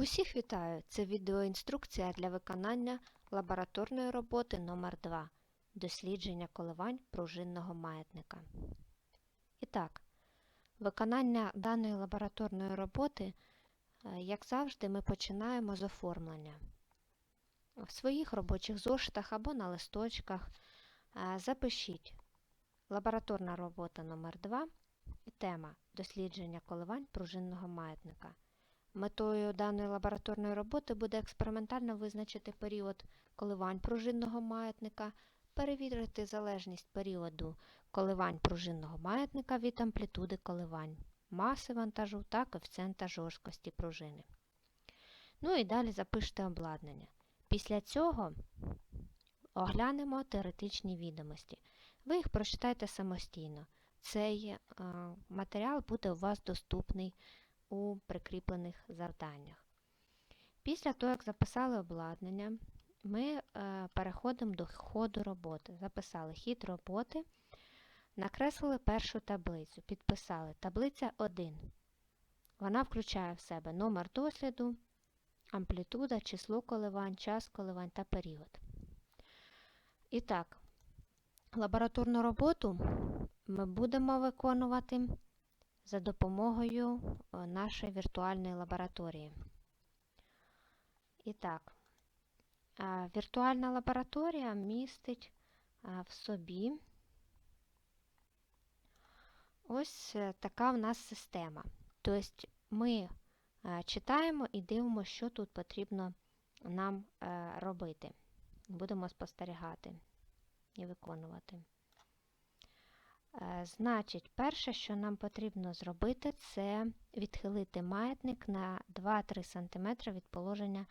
Усіх вітаю! Це відеоінструкція для виконання лабораторної роботи номер 2 Дослідження коливань пружинного маятника. І так, виконання даної лабораторної роботи, е, як завжди, ми починаємо з оформлення. В своїх робочих зошитах або на листочках е, запишіть лабораторна робота номер 2 і тема Дослідження коливань пружинного маятника. Метою даної лабораторної роботи буде експериментально визначити період коливань пружинного маятника, перевірити залежність періоду коливань пружинного маятника від амплітуди коливань, маси вантажу та коефіцієнта жорсткості пружини. Ну і далі запишете обладнання. Після цього оглянемо теоретичні відомості. Ви їх прочитайте самостійно. Цей е, матеріал буде у вас доступний у прикріплених завданнях. Після того, як записали обладнання, ми е, переходимо до ходу роботи. Записали хід роботи, накреслили першу таблицю, підписали таблиця 1. Вона включає в себе номер досліду, амплітуда, число коливань, час коливань та період. І так, лабораторну роботу ми будемо виконувати за допомогою е, нашої віртуальної лабораторії. І так, е, віртуальна лабораторія містить е, в собі ось така в нас система. Тобто ми читаємо і дивимося, що тут потрібно нам робити. Будемо спостерігати і виконувати. Значить, перше, що нам потрібно зробити, це відхилити маятник на 2-3 см від положення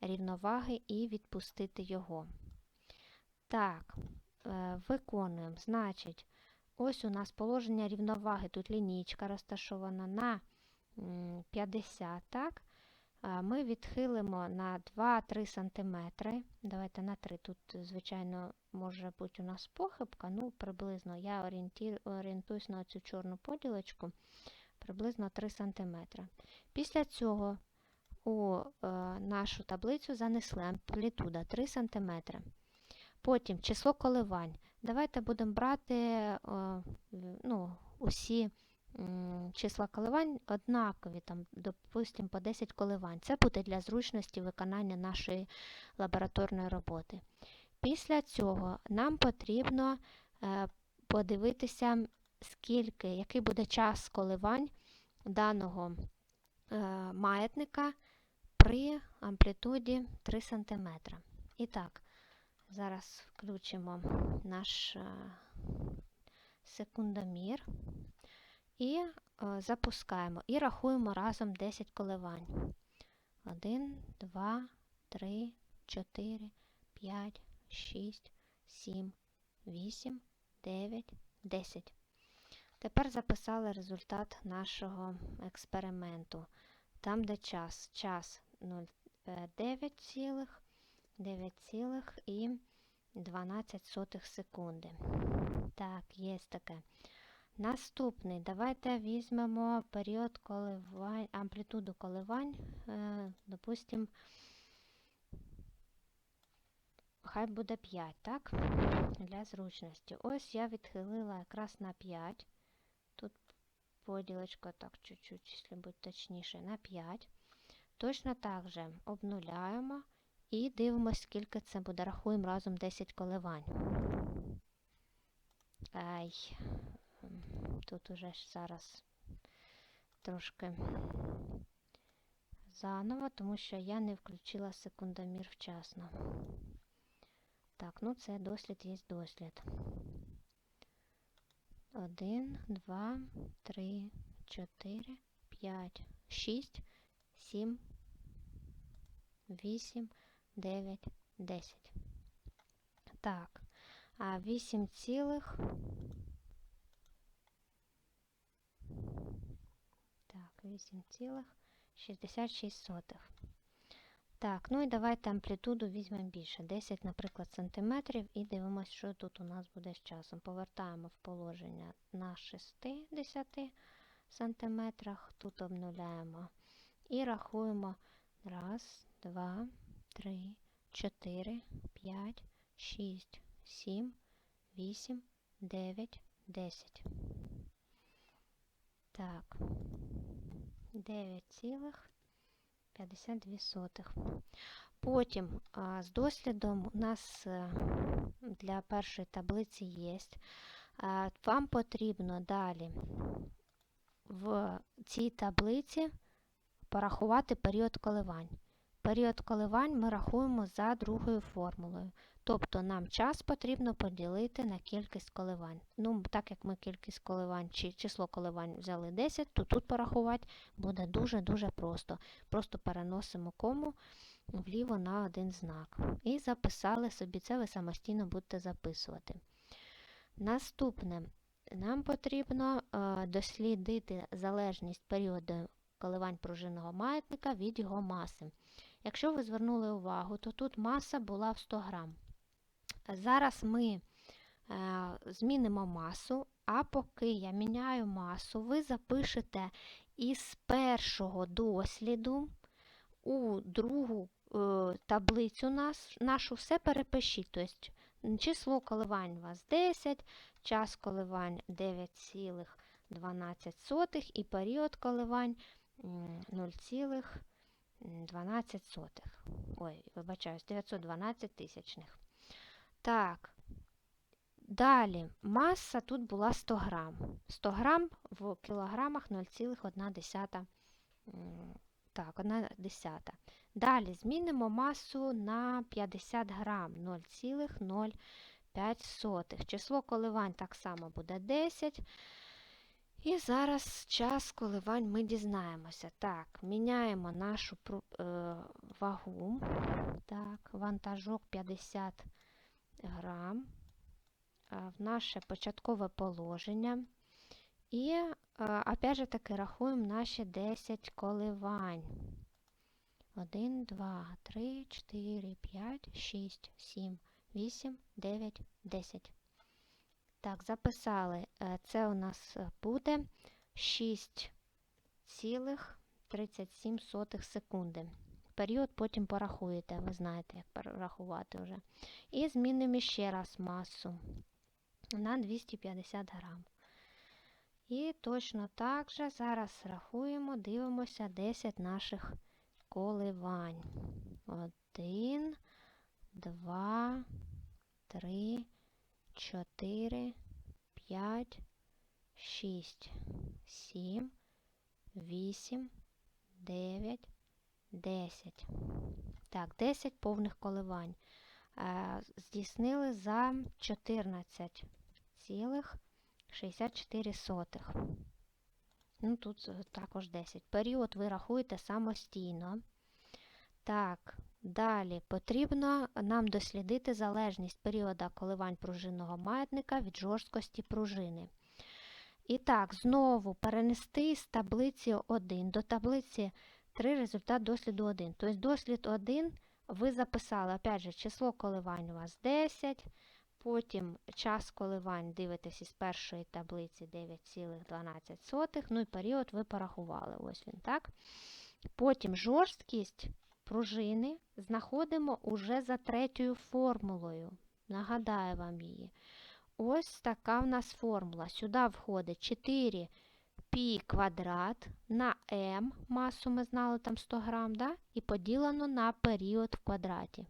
рівноваги і відпустити його. Так, е, виконуємо. Значить, ось у нас положення рівноваги, тут лінійка розташована на 50. так? Ми відхилимо на 2-3 см. Давайте на 3. Тут, звичайно, може бути у нас похибка, ну, приблизно я орієнтуюсь на цю чорну поділочку, приблизно 3 см. Після цього у е, нашу таблицю занесли амплітуда 3 см. Потім число коливань. Давайте будемо брати е, ну, усі числа коливань однакові, там, допустимо, по 10 коливань. Це буде для зручності виконання нашої лабораторної роботи. Після цього нам потрібно е, подивитися, скільки, який буде час коливань даного е, маятника при амплітуді 3 см. І так, зараз включимо наш е, секундомір і запускаємо. І рахуємо разом 10 коливань. 1, 2, 3, 4, 5, 6, 7, 8, 9, 10. Тепер записали результат нашого експерименту. Там, де час. Час 9,9,12 секунди. Так, є таке. Наступний. Давайте візьмемо період коливань, амплітуду коливань, е, допустимо, хай буде 5, так? Для зручності. Ось я відхилила якраз на 5. Тут поділочка, так, чуть-чуть, якщо бути точніше, на 5. Точно так же обнуляємо і дивимося, скільки це буде. Рахуємо разом 10 коливань. Ай, тут уже зараз трошки заново, тому що я не включила секундомір вчасно. Так, ну це дослід є дослід. Один, два, три, чотири, п'ять, шість, сім, вісім, дев'ять, десять. Так, а вісім цілих. Так, 8,66. Так, ну і давайте амплітуду візьмемо більше. 10, наприклад, сантиметрів, і дивимося, що тут у нас буде з часом. Повертаємо в положення на 60 сантиметрах, тут обнуляємо і рахуємо Раз, два, три, чотири, п'ять, шість, сім, вісім, дев'ять, десять. Так. 9,52. Потім з дослідом у нас е, для першої таблиці є. Вам потрібно далі в цій таблиці порахувати період коливань. Період коливань ми рахуємо за другою формулою. Тобто нам час потрібно поділити на кількість коливань. Ну, так як ми кількість коливань чи число коливань взяли 10, то тут порахувати буде дуже-дуже просто. Просто переносимо кому вліво на один знак. І записали собі це, ви самостійно будете записувати. Наступне, нам потрібно е, дослідити залежність періоду коливань пружинного маятника від його маси. Якщо ви звернули увагу, то тут маса була в 100 грам. Зараз ми е, змінимо масу, а поки я міняю масу, ви запишете із першого досліду у другу е, таблицю нашу все перепишіть. Тобто число коливань у вас 10, час коливань 9,12 і період коливань 0,12. Ой, вибачаюсь, 912 тисячних. Так. Далі маса тут була 100 грам. 100 грам в кілограмах 0,1. Так, 1 десята. Далі змінимо масу на 50 грам 0,05. Число коливань так само буде 10. І зараз час коливань ми дізнаємося. Так, міняємо нашу е, вагу. Так, вантажок 50 грам в наше початкове положення. І, опять же таки, рахуємо наші 10 коливань. 1, 2, 3, 4, 5, 6, 7, 8, 9, 10. Так, записали. Е, це у нас буде 6,37 секунди. Період потім порахуєте, ви знаєте, як порахувати вже. І змінимо ще раз масу на 250 грам. І точно так же зараз рахуємо, дивимося 10 наших коливань. 1, 2, 3, 4, 5, 6, 7, 8, 9, 10. Так, 10 повних коливань. Е, здійснили за 14,64. Ну, тут також 10. Період ви рахуєте самостійно. Так, далі потрібно нам дослідити залежність періода коливань пружинного маятника від жорсткості пружини. І так, знову перенести з таблиці 1 до таблиці 3 результат досліду 1. Тобто дослід 1 ви записали, опять же, число коливань у вас 10, потім час коливань дивитесь із першої таблиці 9,12, ну і період ви порахували. Ось він, так? Потім жорсткість пружини знаходимо уже за третьою формулою. Нагадаю вам її. Ось така в нас формула. Сюди входить 4 пі квадрат на m, масу ми знали там 100 грам, да? і поділено на період в квадраті.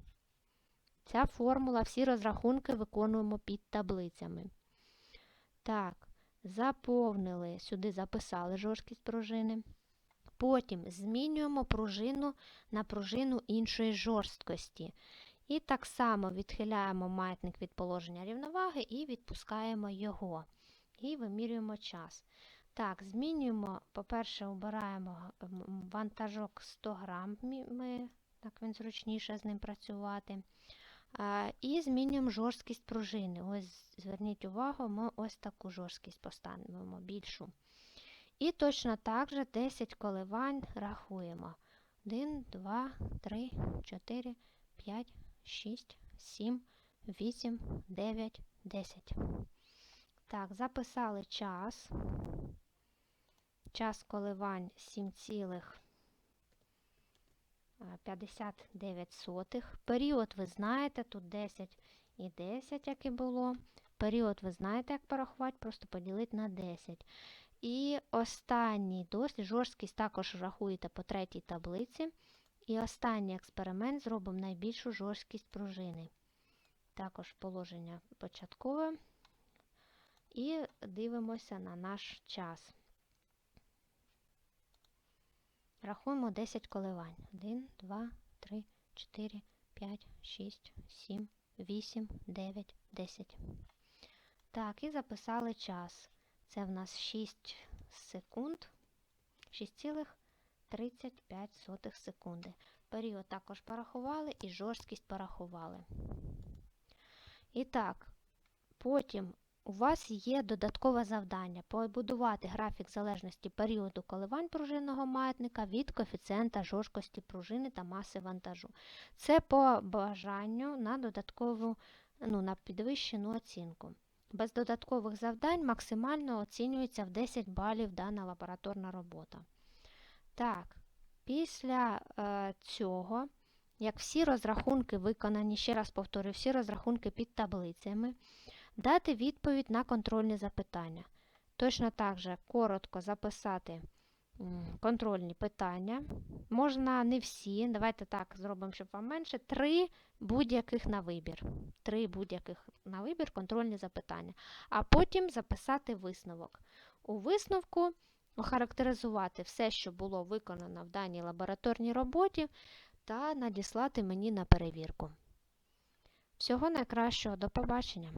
Ця формула, всі розрахунки виконуємо під таблицями. Так, заповнили, сюди записали жорсткість пружини. Потім змінюємо пружину на пружину іншої жорсткості. І так само відхиляємо маятник від положення рівноваги і відпускаємо його. І вимірюємо час. Так, змінюємо, по-перше, обираємо вантажок 100 грам, так він зручніше з ним працювати. І змінюємо жорсткість пружини. Ось, зверніть увагу, ми ось таку жорсткість поставимо більшу. І точно так же 10 коливань рахуємо. 1, 2, 3, 4, 5, 6, 7, 8, 9, 10. Так, записали час. Час коливань е, 59 сотих. Період ви знаєте, тут 10 і 10, як і було. Період ви знаєте, як порахувати, просто поділити на 10. І останній дослід, жорсткість також рахуєте по третій таблиці. І останній експеримент зробимо найбільшу жорсткість пружини. Також положення початкове. І дивимося на наш час. Рахуємо 10 коливань. 1, 2, 3, 4, 5, 6, 7, 8, 9, 10. Так, і записали час. Це в нас 6 секунд, 6,35 секунди. Період також порахували і жорсткість порахували. І так, потім у вас є додаткове завдання побудувати графік залежності періоду коливань пружинного маятника від коефіцієнта жорсткості пружини та маси вантажу. Це по бажанню на додаткову, ну, на підвищену оцінку. Без додаткових завдань максимально оцінюється в 10 балів дана лабораторна робота. Так, після е, цього, як всі розрахунки виконані, ще раз повторю, всі розрахунки під таблицями, дати відповідь на контрольні запитання. Точно так же коротко записати контрольні питання. Можна не всі, давайте так зробимо, щоб вам менше. Три будь-яких на вибір. Три будь-яких на вибір контрольні запитання. А потім записати висновок. У висновку охарактеризувати все, що було виконано в даній лабораторній роботі, та надіслати мені на перевірку. Всього найкращого, до побачення!